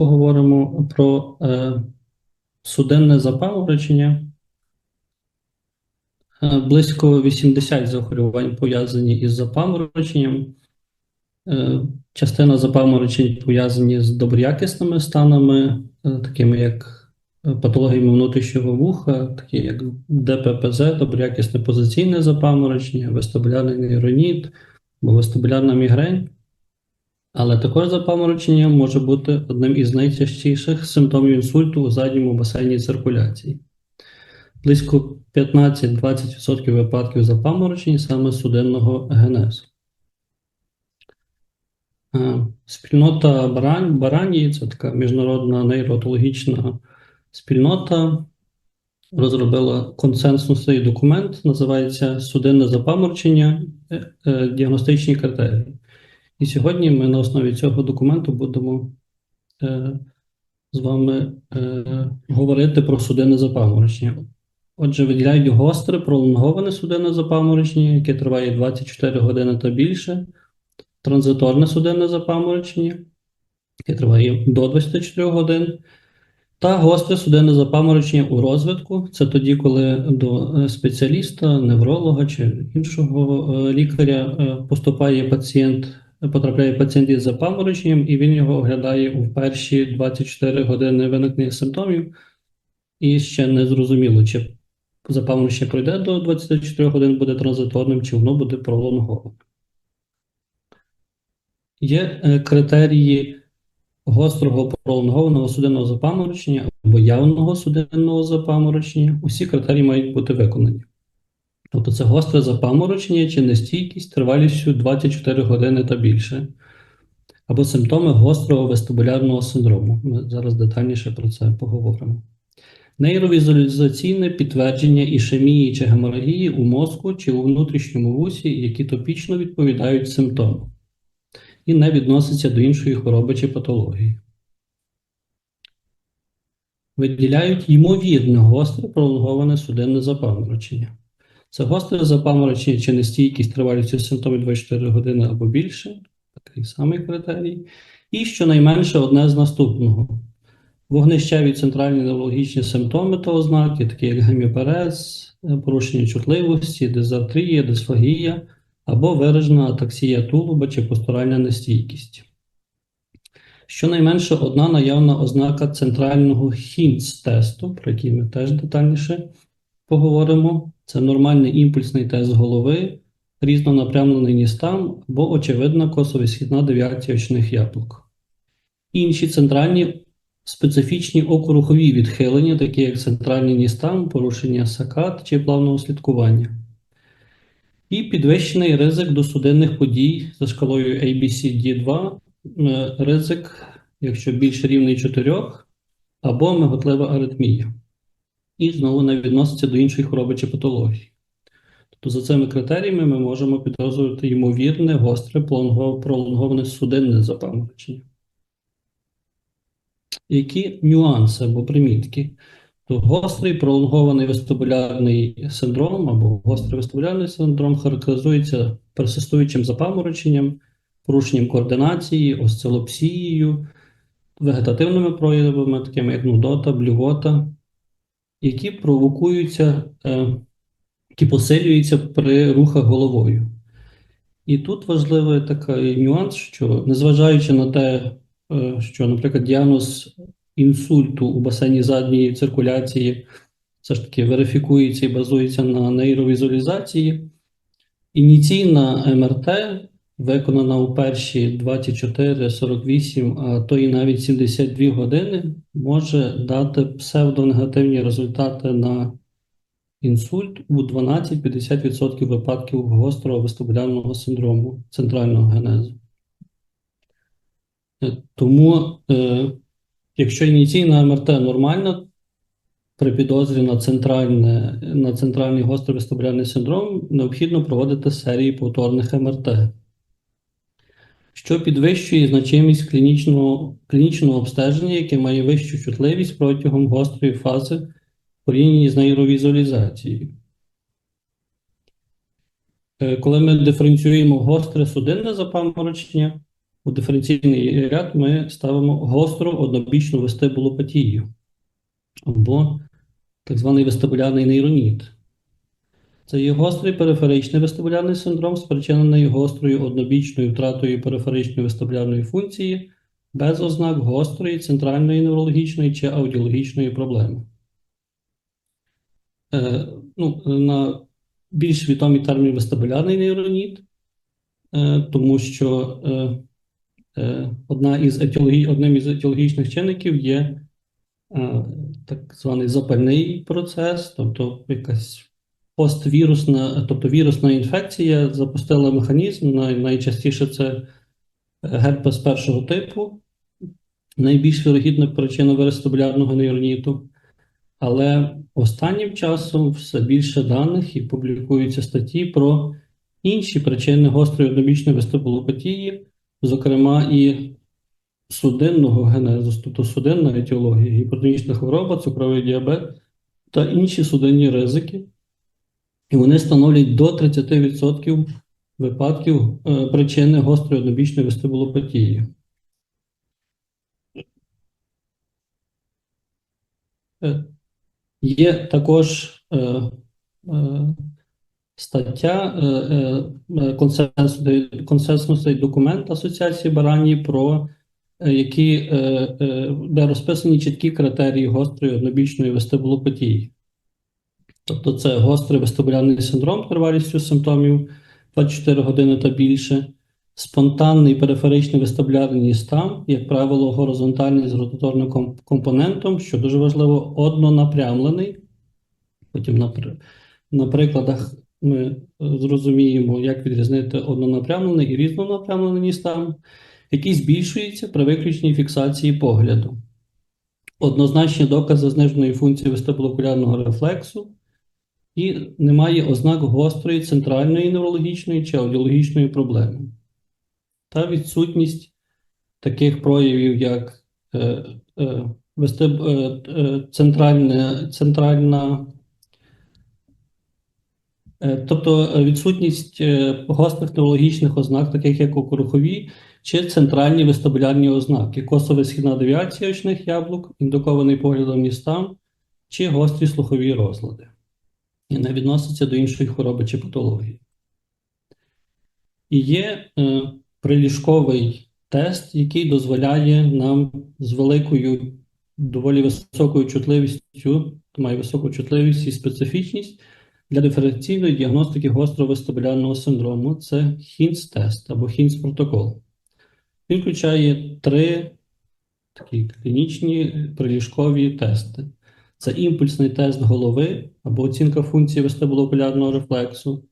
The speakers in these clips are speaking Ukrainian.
поговоримо про е, суденне запаморочення. Е, близько 80 захворювань пов'язані із запамороченням. Е, частина запаморочень пов'язані з доброякісними станами, е, такими як патологіями внутрішнього вуха, такі як ДППЗ, доброякісне позиційне запаморочення, вестибулярний нейроніт або вестибулярна мігрень. Але також запаморочення може бути одним із найчастіших симптомів інсульту у задньому басейні циркуляції. Близько 15-20% випадків запаморочень саме судинного генезу. Е, Спільнота Барань, Баранії, це така міжнародна нейротологічна спільнота, розробила консенсусний документ, називається Судинне запаморочення, е, е, діагностичні критерії. І сьогодні ми на основі цього документу будемо е, з вами е, говорити про судинне запаморочення. Отже, виділяють гостре пролонговане судинне запаморочення, яке триває 24 години та більше, транзиторне судинне запаморочення, яке триває до 24 годин, та гостре судинне запаморочення у розвитку. Це тоді, коли до е, спеціаліста, невролога чи іншого е, лікаря е, поступає пацієнт, потрапляє пацієнт із запамороченням, і він його оглядає у перші 24 години виникнення симптомів. І ще не зрозуміло, чи запаморочення пройде до 24 годин, буде транзиторним, чи воно буде пролонгованим. Є е, критерії гострого пролонгованого судинного запаморочення або явного судинного запаморочення. Усі критерії мають бути виконані. Тобто це гостре запаморочення чи нестійкість тривалістю 24 години та більше, або симптоми гострого вестибулярного синдрому. Ми зараз детальніше про це поговоримо. Нейровізуалізаційне підтвердження ішемії чи геморагії у мозку чи у внутрішньому вусі, які топічно відповідають симптомам, і не відносяться до іншої хвороби чи патології. Виділяють ймовірне гостре пролонговане судинне запаморочення. Це гостре запаморочення чи нестійкість тривалістю симптомів 24 години або більше, такий самий критерій, і щонайменше одне з наступного. Вогнищеві центральні неврологічні симптоми та ознаки, такі як геміперез, порушення чутливості, дизартрія, дисфагія або виражена атаксія тулуба чи постуральна нестійкість. Щонайменше одна наявна ознака центрального хінц-тесту, про який ми теж детальніше поговоримо. Це нормальний імпульсний тест голови, різнонапрямлений ністам або очевидна косово-східна девіація очних яблук. Інші центральні специфічні окрухові відхилення, такі як центральний ністам, порушення сакат чи плавного слідкування. І підвищений ризик до судинних подій за шкалою ABCD2, е, ризик, якщо більше рівний 4, або миготлива аритмія. І знову не відноситься до іншої хвороби чи патології. Тобто за цими критеріями ми можемо підозрювати ймовірне, гостре, пролонговане судинне запаморочення. Які нюанси або примітки? То гострий пролонгований вестибулярний синдром або гострий вестибулярний синдром характеризується персистуючим запамороченням, порушенням координації, осцилопсією, вегетативними проявами, такими як нудота, блювота, які провокуються, е, які посилюються при рухах головою. І тут важливий такий нюанс, що незважаючи на те, е, що, наприклад, діагноз інсульту у басейні задньої циркуляції все ж таки верифікується і базується на нейровізуалізації, ініційна МРТ виконана у перші 24, 48, а то і навіть 72 години, може дати псевдонегативні результати на інсульт у 12-50% випадків гострого вестибулярного синдрому центрального генезу. Е, Тому, е, якщо ініційна МРТ нормальна, при підозрі на, центральне, на центральний гострий вестибулярний синдром необхідно проводити серії повторних МРТ що підвищує значимість клінічного клінічного обстеження, яке має вищу чутливість протягом гострої фази в порівнянні з нейровізуалізацією. Е, Коли ми диференціюємо гостре судинне запаморочення, у диференційний ряд ми ставимо гостру однобічну вестибулопатію або так званий вестибулярний нейроніт. Це є гострий периферичний вестибулярний синдром, спричинений гострою однобічною втратою периферичної вестибулярної функції без ознак гострої центральної неврологічної чи аудіологічної проблеми. Е, ну, на більш відомий термін вестибулярний нейроніт, е, тому що е, е, одна із етіологі... одним із етіологічних чинників є е, так званий запальний процес, тобто якась поствірусна, тобто вірусна інфекція запустила механізм. Най, найчастіше це герпес першого типу, найбільш вірогідна причина вестибулярного нейроніту. Але останнім часом все більше даних і публікуються статті про інші причини гострої однобічної вестибулопатії, зокрема і судинного генезу, тобто судинна етіологія, гіпертонічна хвороба, цукровий діабет та інші судинні ризики. І вони становлять до 30% випадків е, причини гострої однобічної вестибулопатії. Е, Є також е, стаття консенсусний, документ Асоціації Баранії, про які, де розписані чіткі критерії гострої однобічної вестибулопатії. Тобто це гострий вестибулярний синдром тривалістю симптомів 24 години та більше, спонтанний периферичний вестибулярний стан, як правило, горизонтальний з ротаторним компонентом, що дуже важливо, однонапрямлений. Потім на, на прикладах ми е, зрозуміємо, як відрізнити однонапрямлений і різнонапрямлений стан, який збільшується при виключній фіксації погляду. Однозначні докази зниженої функції вестибулокулярного рефлексу, і немає ознак гострої центральної неврологічної чи аудіологічної проблеми. Та відсутність таких проявів, як е, е, вестиб, е, е, центральна, е, тобто відсутність е, гострих неврологічних ознак, таких як окрухові, чи центральні вестибулярні ознаки, косова східна девіація очних яблук, індукований поглядом містам, чи гострі слухові розлади і не відноситься до іншої хвороби чи патології. І є е, приліжковий тест, який дозволяє нам з великою, доволі високою чутливістю, має високу чутливість і специфічність для диференційної діагностики гострого вестибулярного синдрому. Це HINS-тест або HINS-протокол. Він включає три такі клінічні приліжкові тести. Це імпульсний тест голови або оцінка функції вестибулокулярного рефлексу,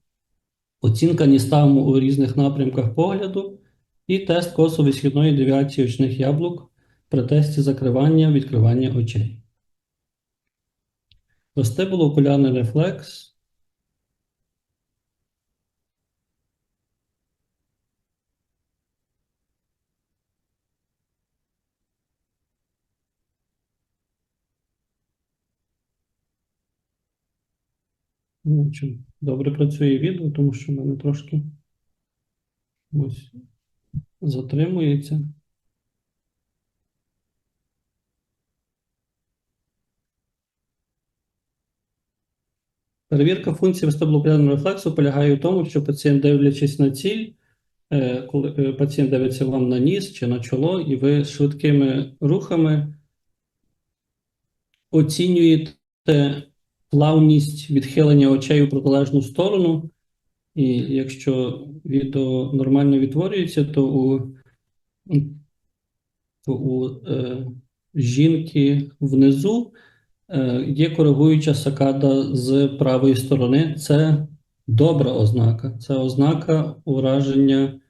оцінка ністагму у різних напрямках погляду і тест косової східної девіації очних яблук при тесті закривання відкривання очей. Вестибулокулярний рефлекс Ну, чим Добре працює відео, тому що в мене трошки ось затримується. Перевірка функції вестибулокулярного рефлексу полягає в тому, що пацієнт, дивлячись на ціль, е, коли е, пацієнт дивиться вам на ніс чи на чоло, і ви швидкими рухами оцінюєте плавність відхилення очей у протилежну сторону. І якщо відео нормально відтворюється, то у, то у е, жінки внизу е, є коригуюча сакада з правої сторони. Це добра ознака. Це ознака ураження.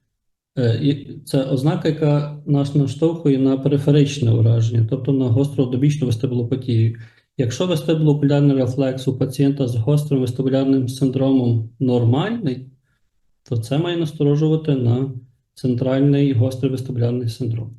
Е, Це ознака, яка нас наштовхує на периферичне ураження, тобто на гостродобічну вестибулопатію. Якщо вестибулокулярний рефлекс у пацієнта з гострим вестибулярним синдромом нормальний, то це має насторожувати на центральний гострий вестибулярний синдром.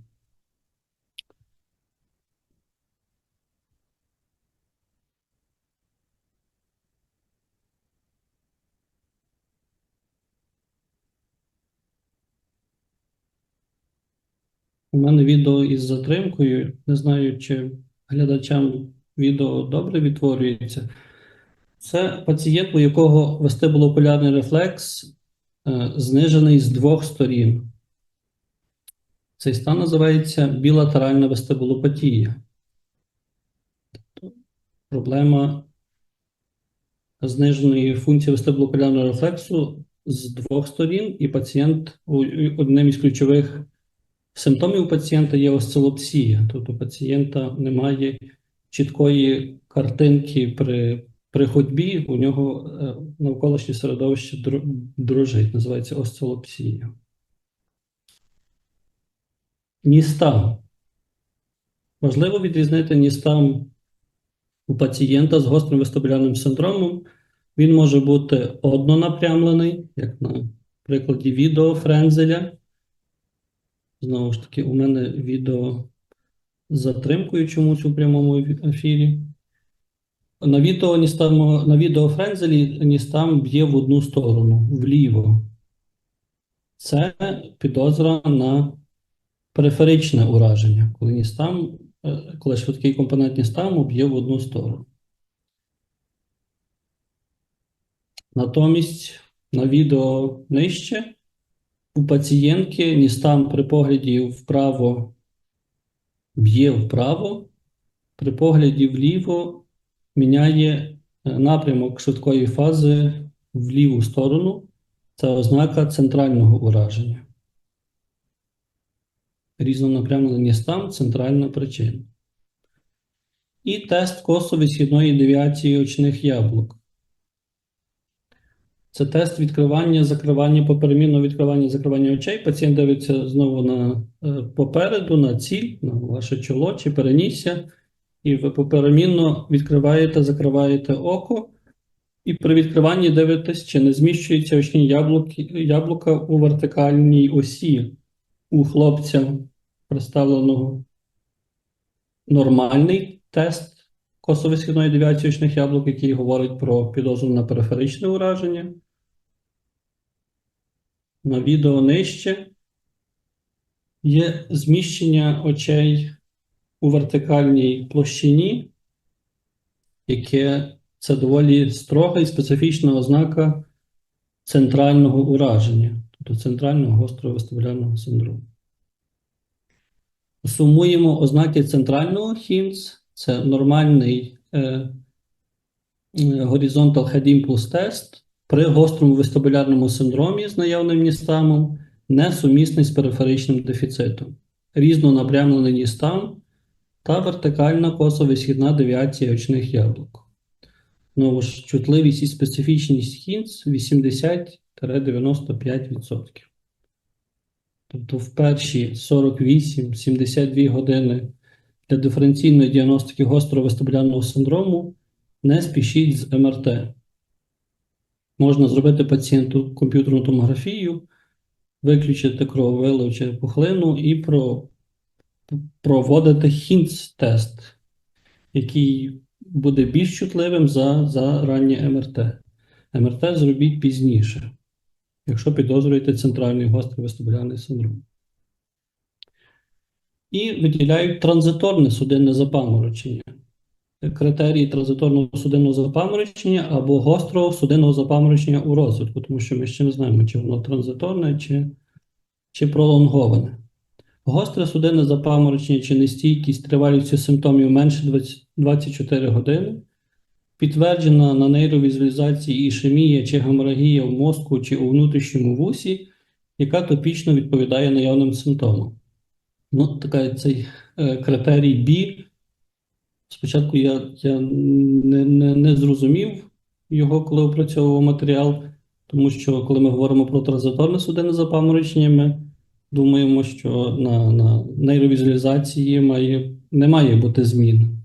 У мене відео із затримкою. Не знаю, чи глядачам відео добре відтворюється. Це пацієнт, у якого вестибулопулярний рефлекс е, знижений з двох сторін. Цей стан називається білатеральна вестибулопатія. Тобто проблема зниженої функції вестибулопулярного рефлексу з двох сторін, і пацієнт одним із ключових симптомів пацієнта є осцилопсія. Тобто пацієнта немає чіткої картинки при, при ходьбі, у нього е, навколишнє середовище дрожить, називається осцилопсія. Ністам. Важливо відрізнити ністам у пацієнта з гострим вестибулярним синдромом. Він може бути однонапрямлений, як на прикладі відео Френзеля. Знову ж таки, у мене відео затримкою чомусь у прямому ефірі. На відео, Ністам, на відео Френзелі Ністам б'є в одну сторону, вліво. Це підозра на периферичне ураження, коли Ністам, е, коли швидкий компонент Ністаму б'є в одну сторону. Натомість на відео нижче у пацієнтки Ністам при погляді вправо б'є вправо, при погляді вліво міняє е, напрямок швидкої фази в ліву сторону. Це ознака центрального ураження. Різнонапрямлені стан центральна причина. І тест косово-східної девіації очних яблук. Це тест відкривання, закривання, поперемінного відкривання, закривання очей. Пацієнт дивиться знову на е, попереду, на ціль, на ваше чоло чи перенісся, і ви поперемінно відкриваєте, закриваєте око, і при відкриванні дивитесь, чи не зміщуються очні яблуки, яблука у вертикальній осі у хлопця, представленого нормальний тест косово-східної девіації очних яблук, який говорить про підозру на периферичне ураження. На відео нижче. Є зміщення очей у вертикальній площині, яке це доволі строга і специфічна ознака центрального ураження, тобто центрального гострого вестибулярного синдрому. Сумуємо ознаки центрального хімс, це нормальний е, е, horizontal head impulse тест при гострому вестибулярному синдромі з наявним ністамом, несумісний з периферичним дефіцитом, різнонапрямлений ністам та вертикальна косово-східна девіація очних яблук. Знову ж, чутливість і специфічність хінц 80-95%. Тобто в перші 48-72 години для диференційної діагностики гострого вестибулярного синдрому не спішіть з МРТ. Можна зробити пацієнту комп'ютерну томографію, виключити крововилив чи пухлину і про, проводити хінц-тест, який буде більш чутливим за, за раннє МРТ. МРТ зробіть пізніше, якщо підозрюєте центральний гострий вестибулярний синдром. І виділяють транзиторне судинне запаморочення. Критерії транзиторного судинного запаморочення або гострого судинного запаморочення у розвитку, тому що ми ще не знаємо, чи воно транзиторне, чи, чи пролонговане. Гостре судинне запаморочення чи нестійкість тривалістю симптомів менше 20 24 години, підтверджена на нейровізуалізації ішемія чи геморагія в мозку чи у внутрішньому вусі, яка топічно відповідає наявним симптомам. Ну, така цей е, критерій B. Спочатку я, я не, не, не зрозумів його, коли опрацьовував матеріал, тому що коли ми говоримо про транзиторне судинне запаморочення, ми думаємо, що на, на нейровізуалізації має, не має бути змін.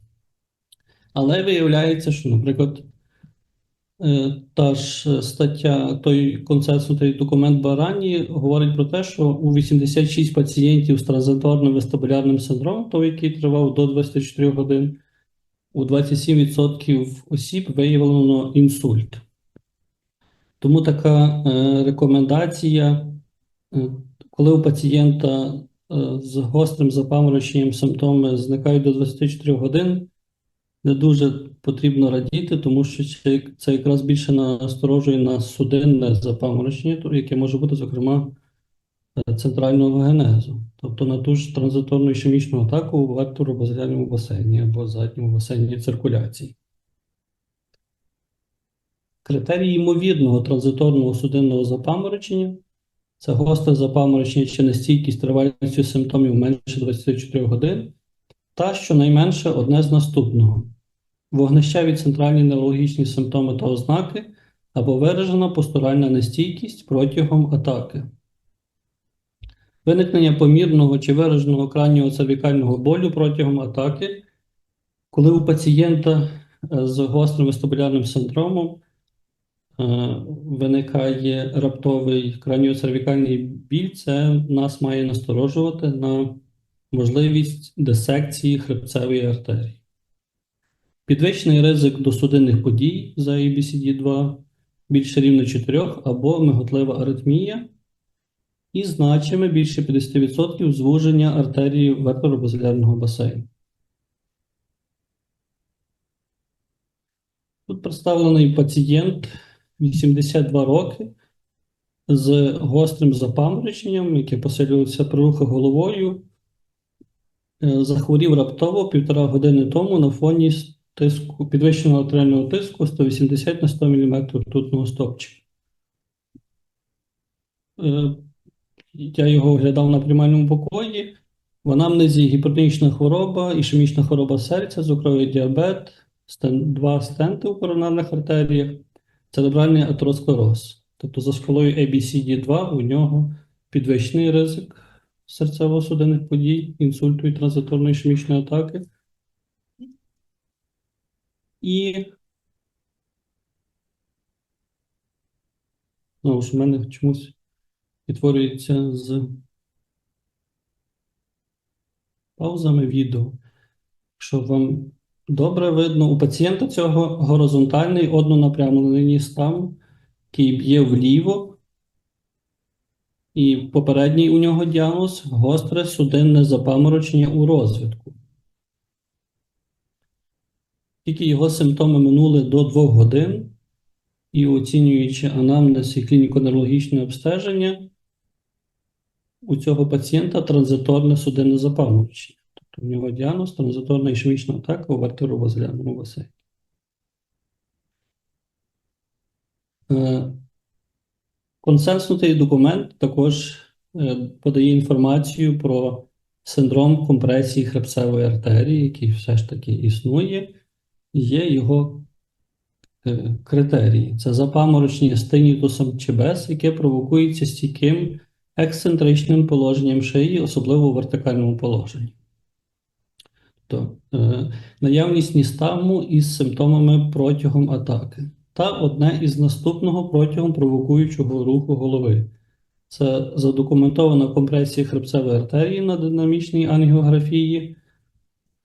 Але виявляється, що, наприклад, е, та ж стаття, той консенсусний документ Барані говорить про те, що у 86 пацієнтів з транзиторним вестибулярним синдромом, той, який тривав до 24 годин, у 27% осіб виявлено інсульт. Тому така е, рекомендація, е, коли у пацієнта е, з гострим запамороченням симптоми зникають до 24 годин, не дуже потрібно радіти, тому що це, якраз більше насторожує на судинне запаморочення, яке може бути, зокрема, центрального генезу, тобто на ту ж транзиторну ішемічну атаку у вертеробазилярному басейні або задньому басейні циркуляції. Критерії ймовірного транзиторного судинного запаморочення це гостре запаморочення чи нестійкість тривалістю симптомів менше 24 годин, та щонайменше одне з наступного: вогнищеві центральні неврологічні симптоми та ознаки або виражена постуральна нестійкість протягом атаки. Виникнення помірного чи вираженого крайнього цервікального болю протягом атаки, коли у пацієнта е, з гострим вестибулярним синдромом е, виникає раптовий краніоцервікальний біль, це нас має насторожувати на можливість дисекції хребцевої артерії. Підвищений ризик до судинних подій за ABCD2 більше рівно 4 або миготлива аритмія і значиме більше 50% звуження артерії вертеробазилярного басейну. Тут представлений пацієнт 82 роки з гострим запамороченням, яке посилюється при рухах головою. Е, Захворів раптово півтора години тому на фоні тиску, підвищеного артеріального тиску 180 на 100 мм ртутного стопчика. Я його оглядав на приймальному покої. В анамнезі гіпертонічна хвороба, ішемічна хвороба серця, цукровий діабет, стен- два стенти у коронарних артеріях, церебральний атеросклероз. Тобто за шкалою ABCD2 у нього підвищений ризик серцево-судинних подій, інсульту і транзиторної ішемічної атаки. І знову ж у мене чомусь відтворюється з паузами відео. Якщо вам добре видно, у пацієнта цього горизонтальний однонапрямлений стан, який б'є вліво, і попередній у нього діагноз гостре судинне запаморочення у розвитку. Тільки його симптоми минули до 2 годин, і оцінюючи анамнез і клініко-неврологічне обстеження, у цього пацієнта транзиторне судинне запаморочення. Тобто у нього діагноз транзиторна ішемічна атака у вертеробазилярному басейні. Е, Консенсусний документ також е, подає інформацію про синдром компресії хребцевої артерії, який все ж таки існує. Є його е, критерії. Це запаморочення з чи без, яке провокується стійким ексцентричним положенням шиї, особливо у вертикальному положенні. Тобто, е, наявність ністагму із симптомами протягом атаки. Та одне із наступного протягом провокуючого руху голови. Це задокументована компресія хребцевої артерії на динамічній ангіографії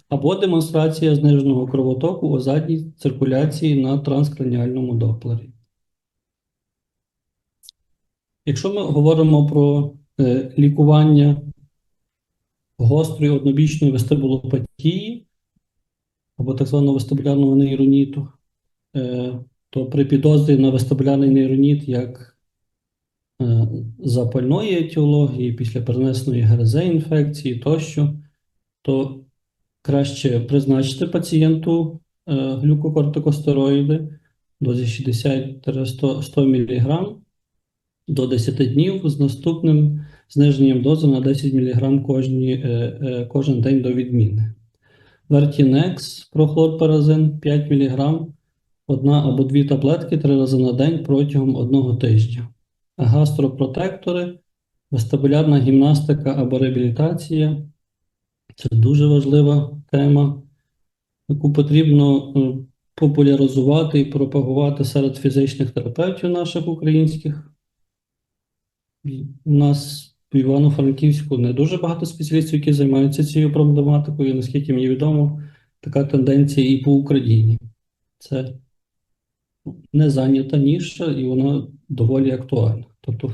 або демонстрація зниженого кровотоку у задній циркуляції на транскраніальному доплері. Якщо ми говоримо про е, лікування гострої однобічної вестибулопатії або так званого вестибулярного нейроніту, е, то при підозрі на вестибулярний нейроніт як е, запальної етіології після перенесеної ГРЗ інфекції тощо, то краще призначити пацієнту е, глюкокортикостероїди дозі 60-100 мг до 10 днів з наступним зниженням дози на 10 мг кожні, е, е, кожен день до відміни. Вертінекс, прохлорперазин 5 мг, одна або дві таблетки три рази на день протягом одного тижня. Гастропротектори, вестибулярна гімнастика або реабілітація це дуже важлива тема, яку потрібно е, популяризувати і пропагувати серед фізичних терапевтів наших українських. У нас в Івано-Франківську не дуже багато спеціалістів, які займаються цією проблематикою. Наскільки мені відомо, така тенденція і по Україні. Це не зайнята ніша, і вона доволі актуальна. Тобто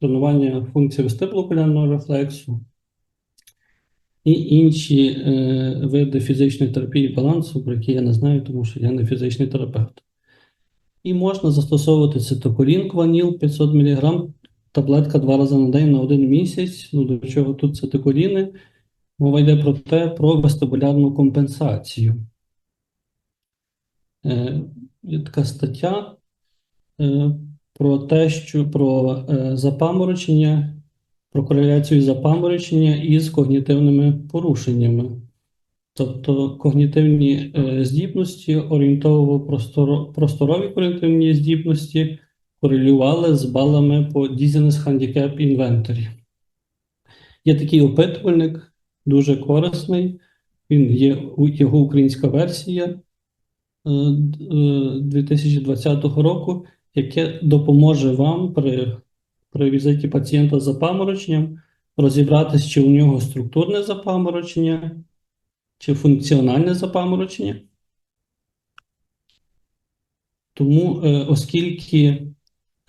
тренування функції вестибулокулярного рефлексу, і інші е, види фізичної терапії балансу, про які я не знаю, тому що я не фізичний терапевт. І можна застосовувати цитоколін кваніл 500 мг, таблетка два рази на день на один місяць. Ну, до чого тут цитоколіни? Мова йде про те, про вестибулярну компенсацію. Е, Є така стаття е, про те, що про е, запаморочення, про кореляцію запаморочення із когнітивними порушеннями. Тобто когнітивні е, здібності, орієнтово просторо, просторові когнітивні здібності корелювали з балами по Dizziness Handicap Inventory. Є такий опитувальник, дуже корисний. Він є його українська версія е, д- е, 2020 року, яке допоможе вам при, при візиті пацієнта з запамороченням розібратися, чи у нього структурне запаморочення, чи функціональне запаморочення. Тому, е, оскільки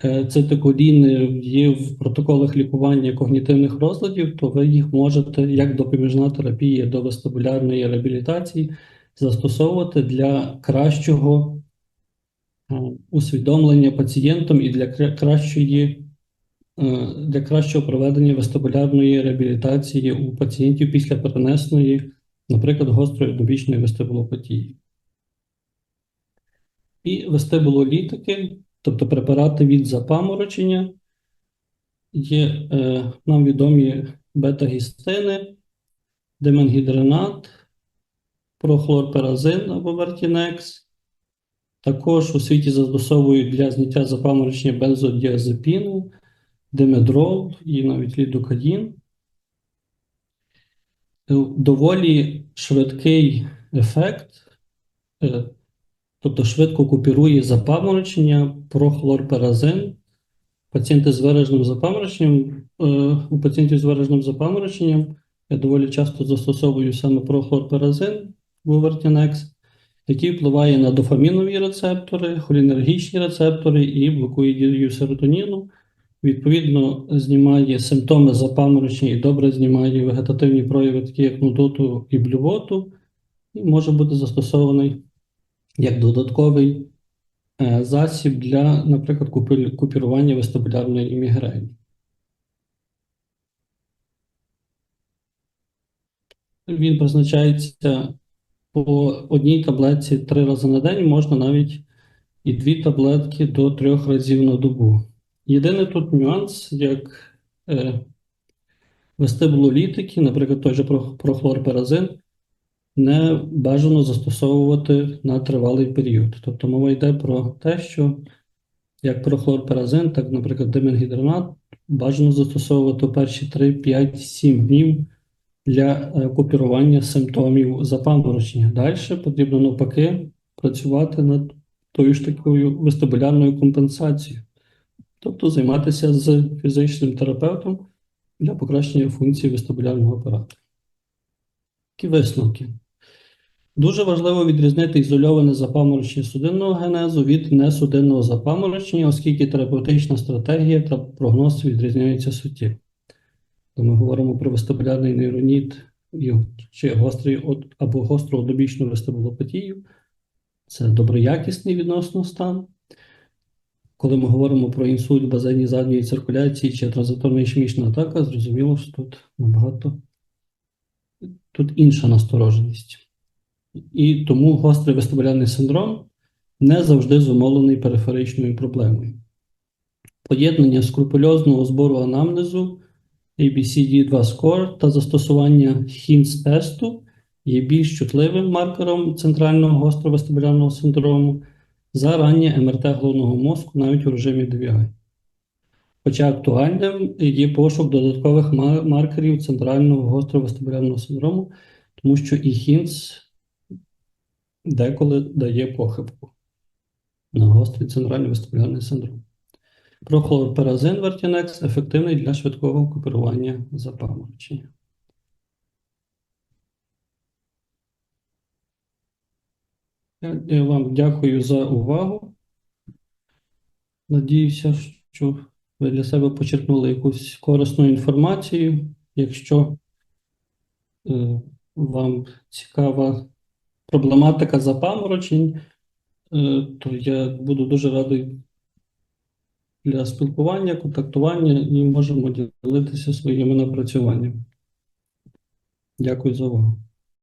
е, цитоколіни є в протоколах лікування когнітивних розладів, то ви їх можете як допоміжна терапія до вестибулярної реабілітації застосовувати для кращого е, усвідомлення пацієнтом і для кращої, е, для кращого проведення вестибулярної реабілітації у пацієнтів після перенесеної, наприклад, гострої однобічної вестибулопатії. І вестибулолітики, тобто препарати від запаморочення, є е, нам відомі бета-гістини, деменгідренат, прохлорперазин або вертінекс. Також у світі застосовують для зняття запаморочення бензодіазепіну, димедрол і навіть лідокаїн. Е, Доволі швидкий ефект, е, тобто швидко купірує запаморочення прохлорперазин. Пацієнти з вираженим запамороченням, е, у пацієнтів з вираженим запамороченням я доволі часто застосовую саме прохлорперазин Вувертінекс, який впливає на дофамінові рецептори, холінергічні рецептори і блокує дію серотоніну. Відповідно, знімає симптоми запаморочення і добре знімає вегетативні прояви, такі як нудоту і блювоту, і може бути застосований як додатковий е, засіб для, наприклад, купі- купірування вестибулярної мігрені. Він призначається по одній таблетці три рази на день, можна навіть і дві таблетки до трьох разів на добу. Єдиний тут нюанс, як е, вестибулолітики, наприклад, той же про- прохлорперазин, не бажано застосовувати на тривалий період. Тобто мова йде про те, що як прохлорперазин, так, наприклад, дименгідронат бажано застосовувати перші 3, 5, 7 днів для е, купірування симптомів запаморочення. Далі потрібно навпаки працювати над тою ж такою вестибулярною компенсацією, тобто займатися з фізичним терапевтом для покращення функції вестибулярного апарату. Які висновки? Дуже важливо відрізнити ізольоване запаморочення судинного генезу від несудинного запаморочення, оскільки терапевтична стратегія та прогноз відрізняються суттєво. Коли ми говоримо про вестибулярний нейроніт чи гострий або гостру одобічну вестибулопатію, це доброякісний відносно стан. Коли ми говоримо про інсульт базені задньої циркуляції чи транзиторна ішемічна атака, зрозуміло, що тут набагато тут інша настороженість. І тому гострий вестибулярний синдром не завжди зумовлений периферичною проблемою. Поєднання скрупульозного збору анамнезу ABCD2 Score та застосування HINS-тесту є більш чутливим маркером центрального гостровестибулярного синдрому за раннє МРТ головного мозку навіть у режимі DVI. Хоча актуальним є пошук додаткових ма- маркерів центрального гостровестибулярного синдрому, тому що і HINS деколи дає похибку на гострий центральний вестибулярний синдром. Прохлорперазин Вертінекс ефективний для швидкого купірування запаморочення. Я вам дякую за увагу. Надіюся, що ви для себе почерпнули якусь корисну інформацію. Якщо е, вам цікава проблематика запаморочень, е, то я буду дуже радий для спілкування, контактування і можемо ділитися своїми напрацюваннями. Дякую за увагу.